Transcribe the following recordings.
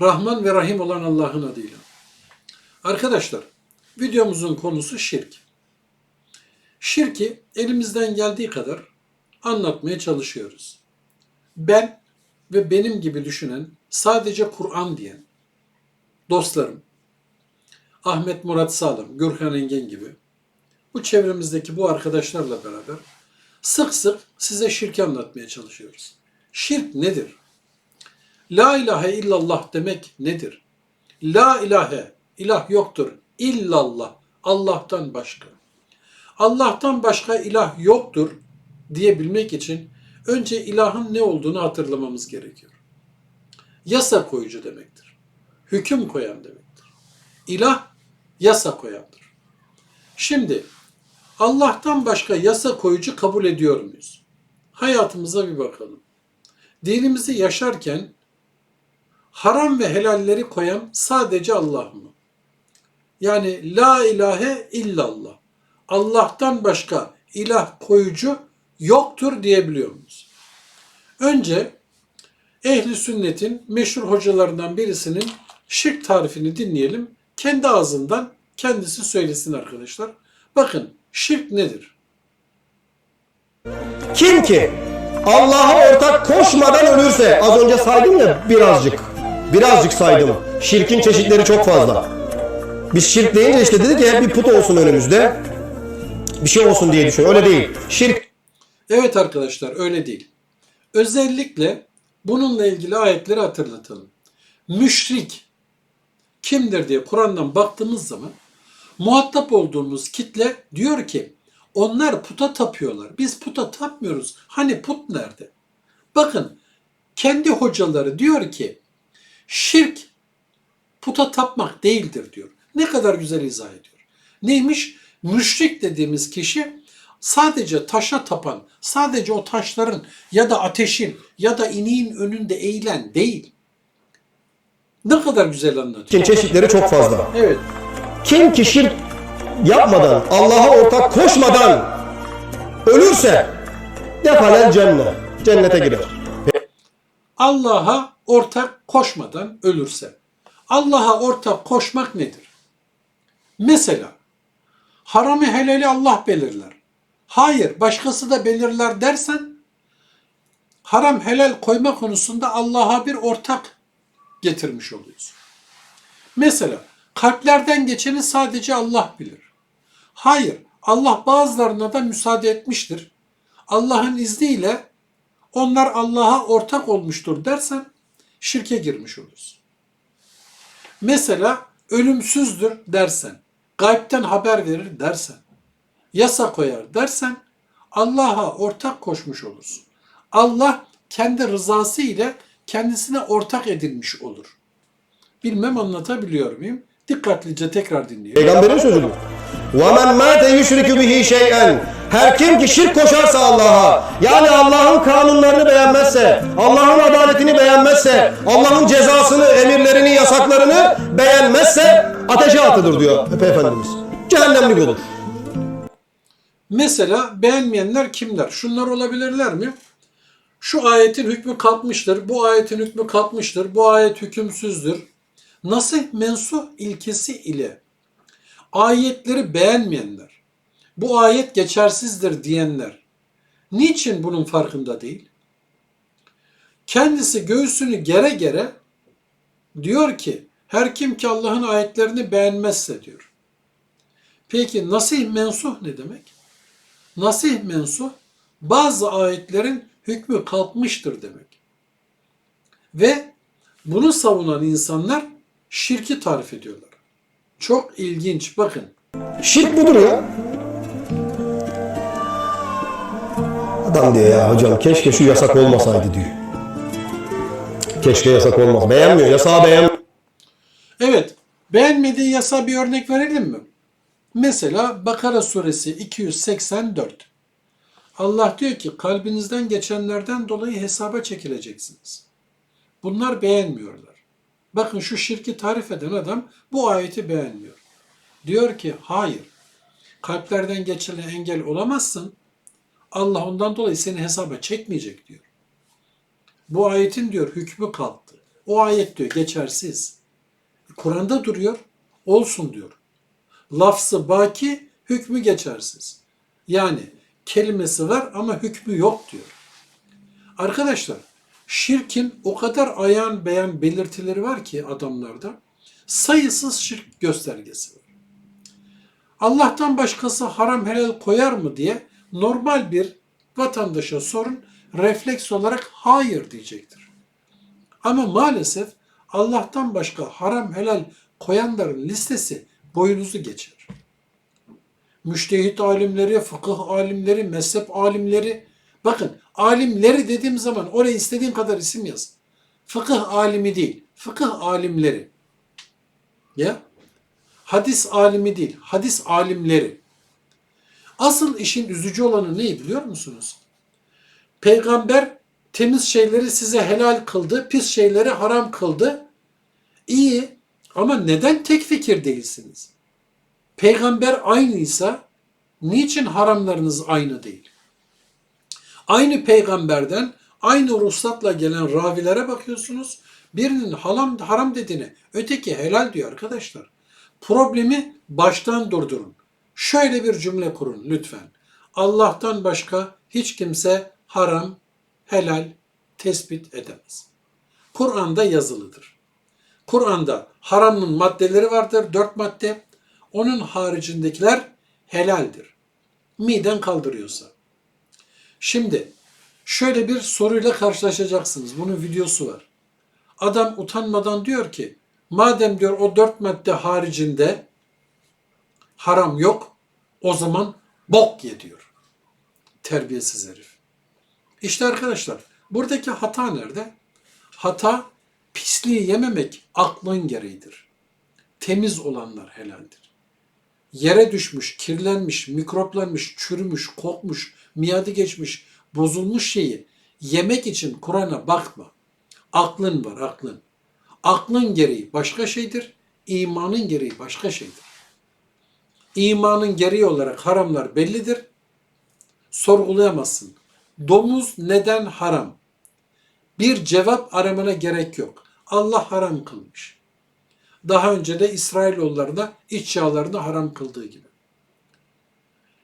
Rahman ve Rahim olan Allah'ın adıyla. Arkadaşlar, videomuzun konusu şirk. Şirki elimizden geldiği kadar anlatmaya çalışıyoruz. Ben ve benim gibi düşünen, sadece Kur'an diyen dostlarım, Ahmet Murat Sağlam, Gürkan Engen gibi bu çevremizdeki bu arkadaşlarla beraber sık sık size şirki anlatmaya çalışıyoruz. Şirk nedir? La ilahe illallah demek nedir? La ilahe, ilah yoktur. İllallah, Allah'tan başka. Allah'tan başka ilah yoktur diyebilmek için önce ilahın ne olduğunu hatırlamamız gerekiyor. Yasa koyucu demektir. Hüküm koyan demektir. İlah yasa koyandır. Şimdi Allah'tan başka yasa koyucu kabul ediyor muyuz? Hayatımıza bir bakalım. Dinimizi yaşarken haram ve helalleri koyan sadece Allah mı? Yani la ilahe illallah. Allah'tan başka ilah koyucu yoktur diyebiliyor muyuz? Önce ehli sünnetin meşhur hocalarından birisinin şirk tarifini dinleyelim. Kendi ağzından kendisi söylesin arkadaşlar. Bakın şirk nedir? Kim ki Allah'a ortak koşmadan ölürse az önce saydım ya birazcık. Birazcık saydım. Şirkin çeşitleri çok fazla. Biz şirk deyince işte dedik ya hep bir put olsun önümüzde. Bir şey olsun diye düşün. Öyle değil. Şirk Evet arkadaşlar öyle değil. Özellikle bununla ilgili ayetleri hatırlatalım. Müşrik kimdir diye Kur'an'dan baktığımız zaman muhatap olduğumuz kitle diyor ki onlar puta tapıyorlar. Biz puta tapmıyoruz. Hani put nerede? Bakın kendi hocaları diyor ki şirk puta tapmak değildir diyor. Ne kadar güzel izah ediyor. Neymiş? Müşrik dediğimiz kişi sadece taşa tapan, sadece o taşların ya da ateşin ya da iniğin önünde eğilen değil. Ne kadar güzel anlatıyor. çeşitleri çok fazla. Evet. Kim ki şirk yapmadan, Allah'a ortak koşmadan ölürse defalen cennet. Cennete girer. Allah'a ortak koşmadan ölürse. Allah'a ortak koşmak nedir? Mesela haramı helali Allah belirler. Hayır başkası da belirler dersen haram helal koyma konusunda Allah'a bir ortak getirmiş oluyorsun. Mesela kalplerden geçeni sadece Allah bilir. Hayır Allah bazılarına da müsaade etmiştir. Allah'ın izniyle onlar Allah'a ortak olmuştur dersen şirke girmiş olursun. Mesela ölümsüzdür dersen, gaybten haber verir dersen, yasa koyar dersen Allah'a ortak koşmuş olursun. Allah kendi rızası ile kendisine ortak edilmiş olur. Bilmem anlatabiliyor muyum? Dikkatlice tekrar dinleyin. Peygamberin sözü bu. وَمَنْ مَاتَ يُشْرِكُ بِهِ شَيْئًا her kim ki şirk koşarsa Allah'a, yani Allah'ın kanunlarını beğenmezse, Allah'ın adaletini beğenmezse, Allah'ın cezasını, emirlerini, yasaklarını beğenmezse ateşe atılır diyor Efendimiz. Cehennemlik olur. Mesela beğenmeyenler kimler? Şunlar olabilirler mi? Şu ayetin hükmü kalkmıştır, bu ayetin hükmü kalkmıştır, bu ayet hükümsüzdür. Nasih mensuh ilkesi ile ayetleri beğenmeyenler, bu ayet geçersizdir diyenler, niçin bunun farkında değil? Kendisi göğsünü gere gere diyor ki, her kim ki Allah'ın ayetlerini beğenmezse diyor. Peki nasih mensuh ne demek? Nasih mensuh bazı ayetlerin hükmü kalkmıştır demek. Ve bunu savunan insanlar şirki tarif ediyorlar. Çok ilginç bakın. Şirk budur ya. Adam diyor ya hocam keşke şu yasak olmasaydı diyor. Keşke yasak olmaz. Beğenmiyor. Yasağı beğen. Evet, beğenmediği yasa bir örnek verelim mi? Mesela Bakara suresi 284. Allah diyor ki kalbinizden geçenlerden dolayı hesaba çekileceksiniz. Bunlar beğenmiyorlar. Bakın şu şirki tarif eden adam bu ayeti beğenmiyor. Diyor ki hayır kalplerden geçene engel olamazsın. Allah ondan dolayı seni hesaba çekmeyecek diyor. Bu ayetin diyor hükmü kalktı. O ayet diyor geçersiz. Kur'an'da duruyor. Olsun diyor. Lafzı baki, hükmü geçersiz. Yani kelimesi var ama hükmü yok diyor. Arkadaşlar şirkin o kadar ayan beyan belirtileri var ki adamlarda sayısız şirk göstergesi var. Allah'tan başkası haram helal koyar mı diye normal bir vatandaşa sorun refleks olarak hayır diyecektir. Ama maalesef Allah'tan başka haram helal koyanların listesi boyunuzu geçer. Müştehit alimleri, fıkıh alimleri, mezhep alimleri. Bakın alimleri dediğim zaman oraya istediğin kadar isim yaz. Fıkıh alimi değil, fıkıh alimleri. Ya hadis alimi değil, hadis alimleri. Asıl işin üzücü olanı ne biliyor musunuz? Peygamber temiz şeyleri size helal kıldı, pis şeyleri haram kıldı. İyi ama neden tek fikir değilsiniz? Peygamber aynıysa niçin haramlarınız aynı değil? Aynı peygamberden aynı ruhsatla gelen ravilere bakıyorsunuz. Birinin haram, haram dediğine öteki helal diyor arkadaşlar. Problemi baştan durdurun. Şöyle bir cümle kurun lütfen. Allah'tan başka hiç kimse haram, helal tespit edemez. Kur'an'da yazılıdır. Kur'an'da haramın maddeleri vardır, dört madde. Onun haricindekiler helaldir. Miden kaldırıyorsa. Şimdi şöyle bir soruyla karşılaşacaksınız. Bunun videosu var. Adam utanmadan diyor ki, madem diyor o dört madde haricinde haram yok, o zaman bok ye diyor. Terbiyesiz herif. İşte arkadaşlar, buradaki hata nerede? Hata pisliği yememek aklın gereğidir. Temiz olanlar helaldir. Yere düşmüş, kirlenmiş, mikroplanmış, çürümüş, kokmuş, miadı geçmiş, bozulmuş şeyi yemek için Kur'an'a bakma. Aklın var, aklın. Aklın gereği başka şeydir, imanın gereği başka şeydir. İmanın gereği olarak haramlar bellidir. Sorgulayamazsın. Domuz neden haram? Bir cevap aramana gerek yok. Allah haram kılmış. Daha önce de İsrailoğullarına iç yağlarını haram kıldığı gibi.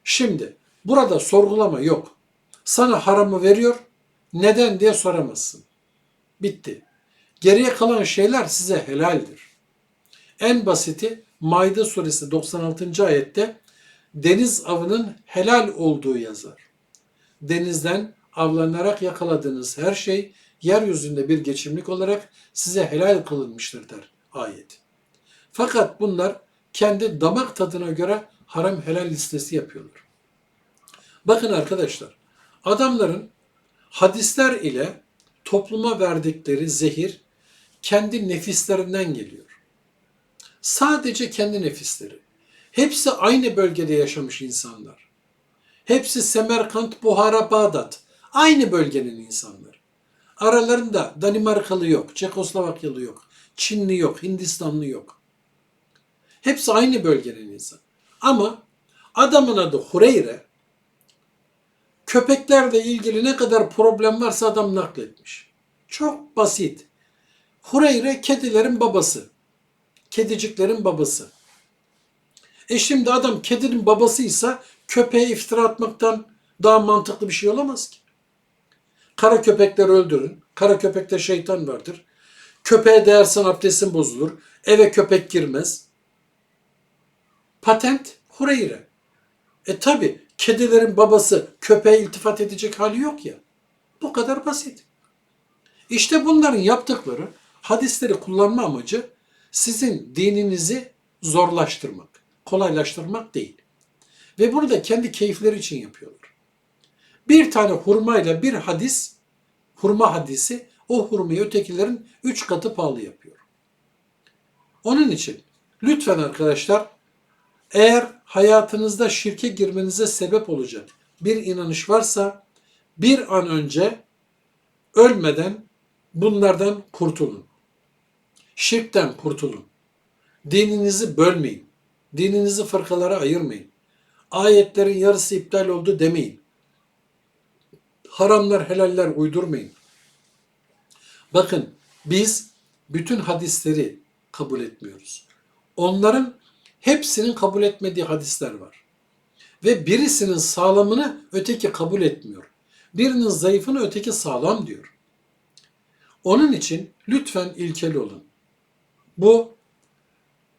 Şimdi burada sorgulama yok. Sana haramı veriyor, neden diye soramazsın. Bitti. Geriye kalan şeyler size helaldir. En basiti Maide suresi 96. ayette deniz avının helal olduğu yazar. Denizden avlanarak yakaladığınız her şey yeryüzünde bir geçimlik olarak size helal kılınmıştır der ayet. Fakat bunlar kendi damak tadına göre haram helal listesi yapıyorlar. Bakın arkadaşlar, adamların hadisler ile topluma verdikleri zehir kendi nefislerinden geliyor. Sadece kendi nefisleri. Hepsi aynı bölgede yaşamış insanlar. Hepsi Semerkant, Buhara, Bağdat. Aynı bölgenin insanları. Aralarında Danimarkalı yok, Çekoslovakyalı yok, Çinli yok, Hindistanlı yok. Hepsi aynı bölgenin insanı. Ama adamın adı Hureyre. Köpeklerle ilgili ne kadar problem varsa adam nakletmiş. Çok basit. Hureyre kedilerin babası. Kediciklerin babası. E şimdi adam kedinin babasıysa köpeğe iftira atmaktan daha mantıklı bir şey olamaz ki. Kara köpekleri öldürün. Kara köpekte şeytan vardır. Köpeğe değersen abdestin bozulur. Eve köpek girmez. Patent Hureyre. E tabi kedilerin babası köpeğe iltifat edecek hali yok ya. Bu kadar basit. İşte bunların yaptıkları hadisleri kullanma amacı sizin dininizi zorlaştırmak, kolaylaştırmak değil. Ve bunu da kendi keyifleri için yapıyorlar. Bir tane hurmayla bir hadis, hurma hadisi o hurmayı ötekilerin üç katı pahalı yapıyor. Onun için lütfen arkadaşlar eğer hayatınızda şirke girmenize sebep olacak bir inanış varsa bir an önce ölmeden bunlardan kurtulun. Şirkten kurtulun. Dininizi bölmeyin. Dininizi fırkalara ayırmayın. Ayetlerin yarısı iptal oldu demeyin. Haramlar helaller uydurmayın. Bakın biz bütün hadisleri kabul etmiyoruz. Onların hepsinin kabul etmediği hadisler var. Ve birisinin sağlamını öteki kabul etmiyor. Birinin zayıfını öteki sağlam diyor. Onun için lütfen ilkeli olun. Bu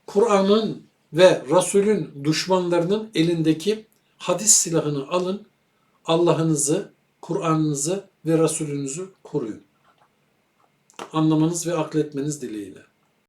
Kur'an'ın ve Resul'ün düşmanlarının elindeki hadis silahını alın. Allah'ınızı, Kur'an'ınızı ve Resulünüzü koruyun. Anlamanız ve akletmeniz dileğiyle.